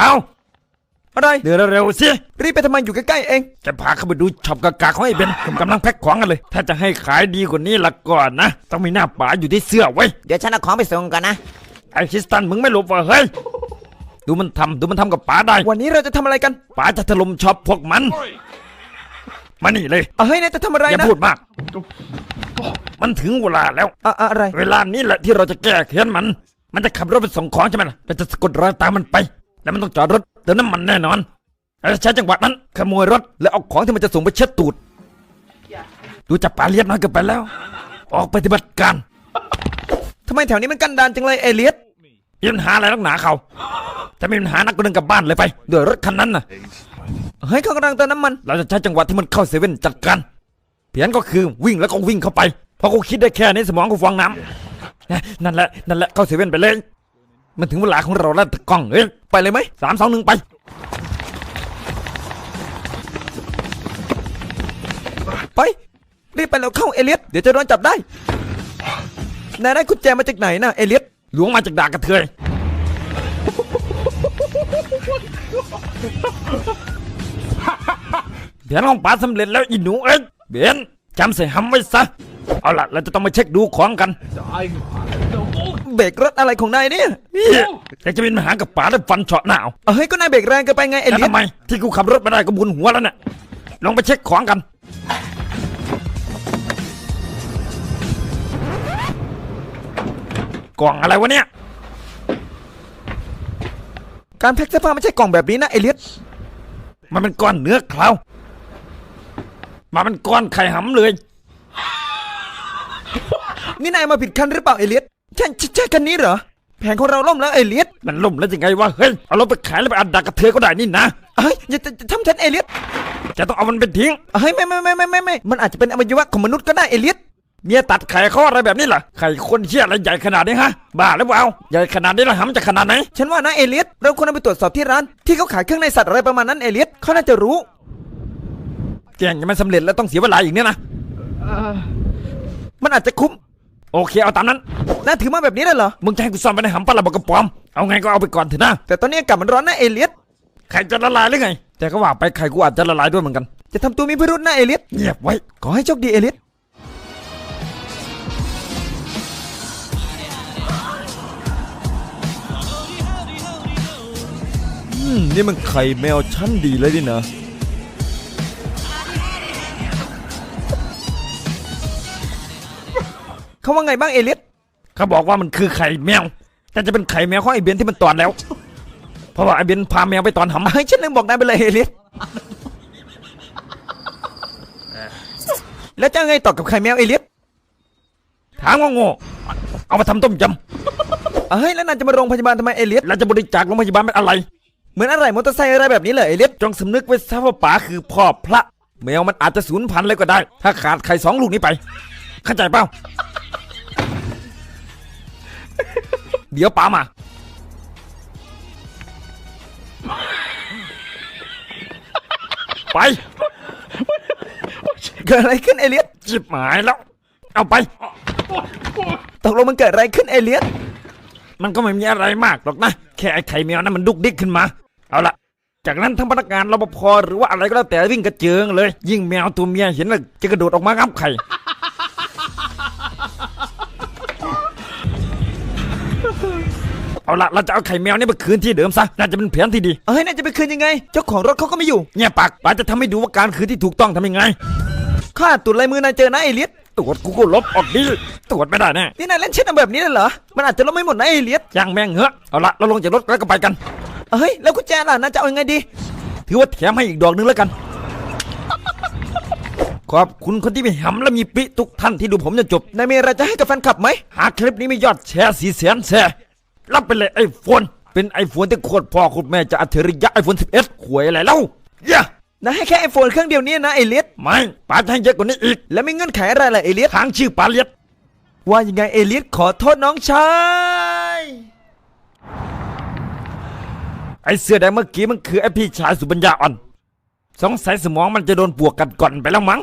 เขาอะไร เดินเร็วๆสิ รีบไปทำไมอยู่ใกล้ๆเอง จะพาเขาไปดูช็อปกากาของไอ้เบนผมกำลังแพ็คของกันเลย ถ้าจะให้ขายดีกว่านี้ละก่อนนะ ต้องมีหน้าป๋าอยู่ที่เสื้อไว้ยเดี๋ยวฉันเอาของไปส่งก่อนนะ ไอ้คริสตันมึงไม่หลบวะเฮ้ย ดูมันทำดูมันทำกับป๋าได้ วันนี้เราจะทำอะไรกันป๋าจะถล่มช็อปพวกมัน มานี่เลยเอาเฮ้ยนายจะทำอะไรอย่านะพูดมาก มันถึงเวลาแล้วอะอะอะไร เวลานี้แหละที่เราจะแก้แค้นมัน มันจะขับรถไปส่งของใช่ไหมล่ะเราจะสะกดรอยตามมันไป แล้วมันต้องจอดรถเติมน้ำมันแน่นอนเราจะใช้จังหวะนั้นขโมยรถแล้วเอาของที่มันจะส่งไปเช็ดตูด ดูจับปลาเลียดน้อยเกินไปแล้ว ออกปฏิบัติการทำไมแถวนี้มันกันดานจังเลยเอเลียสมีปัญหาอะไรนักหนาเขาถ้ามีปัญหานักก็เดินกลับบ้านเลยไปด้วยรถคันนั้นน่ะเฮ้ยเขากำลังเติมน้ำมัน เราจะใช้จังหวะที่มันเข้าเซเว่นจัดการแผนก็คือวิ่งแล้วก็วิ่งเข้าไป เพราะกูคิดได้แค่นี้สมองกูฟองน้ำนั่นแหละนั่นแหละเข้าเซเว่นไปเลย มันถึงเวลาของเราแล้วตะกล้องเอ้ยไปเลยไหมสามสองหนึ่งไปไปรีบไปแล้วเข้าเอเลียสเดี๋ยวจะโดนจับได้นายได้กุญแจมาจากไหนนะเอเลียสหลวงมาจากดากระเทยแผนของป๋าสำเร็จแล้วอีหนูเอ้ยเบียนจำใส่หำไว้ซะเอาล่ะ เราจะต้องมาเช็คดูของกัน เบรกรถอะไรของนายเนี่ยนี่อยากจะมีปัญหากับป๋าแล้วฟันเฉาะหนาเอาเฮ้ยก็นายเบรกแรงเกินไปไงเอล้วเลียสทำไมที่กูขับรถม่ได้ก็บุญหัวแล้วเนี่ยลองไปเช็คของกันกล่องอะไรวะเนี่ย การแพ็คเสื้อผ้าไม่ใช่กล่องแบบนี้นะเอเลียสมันเป็นก้อนเนื้อเคล้าวมาเป็นก้อนไข่หำเลย นี่นายมาผิดคันหรือเปล่าเอเลียส ช่ใช่ใช่คันนี้เหรอ แผนของเราล่มแล้วเอเลียสมันล่มแล้วยังไงวะ เฮ้ย เอารถไปขายแล้วไปอัดดักกระเทยก็ได้นี่นะเฮ้ยอย่าจะจะทำฉันเอเลียสจะต้องเอามันไปทิ้ง เฮ้ยไม่ไม่ไม่ไม่ไม่ไม่มันอาจจะเป็นอวัยวะของมนุษย์ก็ได้เอเลียสเมียตัดไข่เขาอะไรแบบนี้ล่ะไข่คนเชี่ยอะไรใหญ่ขนาดนี้ฮะ บ้าหรือเปล่าใหญ่ขนาดนี้แล้วหำจะขนาดไหน ฉันว่านะเอเลียสเราควรเอาไปตรวจสอบที่ร้านที่เขาขายเครื่องในสัตว์อะไรประมาณนั้นเอเลียสเขาน่าจะรู้แกงยังไม่สำเร็จแล้วต้องเสียเวลาอีกเนี่ยนะมันอาจจะคุ้ม โอเคเอาตามนั้น น่าถือมาแบบนี้เลยเหรอ มึงจะให้กูซ่อนไปในหำปลาระเบดกระป๋อม เอาไงก็เอาไปก่อนเถอะนะ แต่ตอนนี้อากาศมันร้อนนะเอเลียสไข่จะละลายหรือไง แต่ก็ว่าไปไข่กูอาจจะละลายด้วยเหมือนกัน จะทำตัวมีพิรุษนะเอเลียสเงียบไว้ ขอให้โชคดีเอเลียสอืมนี่มันไข่แมวชั้นดีเลยดินะ เขาว่าไงบ้างเอเลียสเขาบอกว่ามันคือไข่แมว แต่จะเป็นไข่แมวของไอ้เบนที่มันตอนแล้ว เพราะว่าไอ้เบนพาแมวไปตอนหำเฮ้ยฉันลืมบอกนายไปเลยเอเลียสแล้วจะเอาไงต่อกับไข่แมวเอเลียสถามว่าโง่เอามาทำต้มยเฮ้ยแล้วนายจะมาโรงพยาบาลทำไมเอเลียสำแล้วจะบริจาคโรงพยาบาลเป็นอะไร เหมือนอะไรมอเตอร์ไซค์อะไรแบบนี้เลยเอเลียสจงสำนึกไว้ซะว่าป๋าคือพ่อพระแมวมันอาจจะสูญพันธุ์เลยก็ได้ ถ้าขาดไข่สองลูกนี้ไป เข้าใจเปล่า เดี๋ยวป๋ามาไปเกิดอะไรขึ้นเอเลียสจิบหมายแล้ว เอาไปตกลงมันเกิดอะไรขึ้นเอเลียสมันก็ไม่มีอะไรมากหรอกนะ แค่ไอ้ไข่แมวนั้นมันดุกดิกขึ้นมา เอาละจากนั้นทั้งพนักงานรปภหรือว่าอะไรก็แล้วแต่วิ่งกระเจิงเลย ยิ่งแมวตัวเมียเห็นแล้วจะกระโดดออกมางับไข่ เอาละเราจะเอาไข่แมวนี่ไปคืนที่เดิมซะน่าจะเป็นแผนที่ดีเฮ้ยนายจะไปคืนยังไง เจ้าของรถเขาก็ไม่อยู่เงียบปากป๋าจะทำให้ดูว่าการคืนที่ถูกต้องทำยังไง ข้าตรวจลายมือนายเจอนะเอเลียสตรวจกูก็ลบออกดีตรวจไม่ได้แน่นี่นายเล่นเช่นแบบนี้เลยเหรอ มันอาจจะลบไม่หมดนะเอเลียสย่างแม่งเหอะเอาละเราลงจากรถแล้วก็ไปกันเฮ้ยแล้วกุญแจล่ะนายจะเอายังไงดี ถือว่าแถมให้อีกดอกหนึงแล้วกัน ขอบคุณคนที่มีหำและมีปิทุกท่านที่ดูผมจนจบ นายมีอะไรจะให้กับแฟนคลับไหม หากคลิปนี้มียอดแชร์สี่แสนแชร์ รับไปเลยไอโฟน เป็นไอโฟนที่โคตรพ่อโคตรแม่จะอัจฉริยะไอโฟน11หวยอะไรเล่าเย่นายให้แค่ไอโฟนเครื่องเดียวนี้นะเอเลียสไม่ป๋าจะให้เยอะกว่านี้อีกแล้วมีเงื่อนไขอะไรล่ะเอเลียสทางชื่อป๋าเลียดว่ายังไงเอเลียสขอโทษน้องชายไอเสื้อแดงเมื่อกี้มันคือไอพี่ชายสุบัญญาอ่อน สงสัยสมองมันจะโดนปวกกัดก่อนไปแล้วมั้ง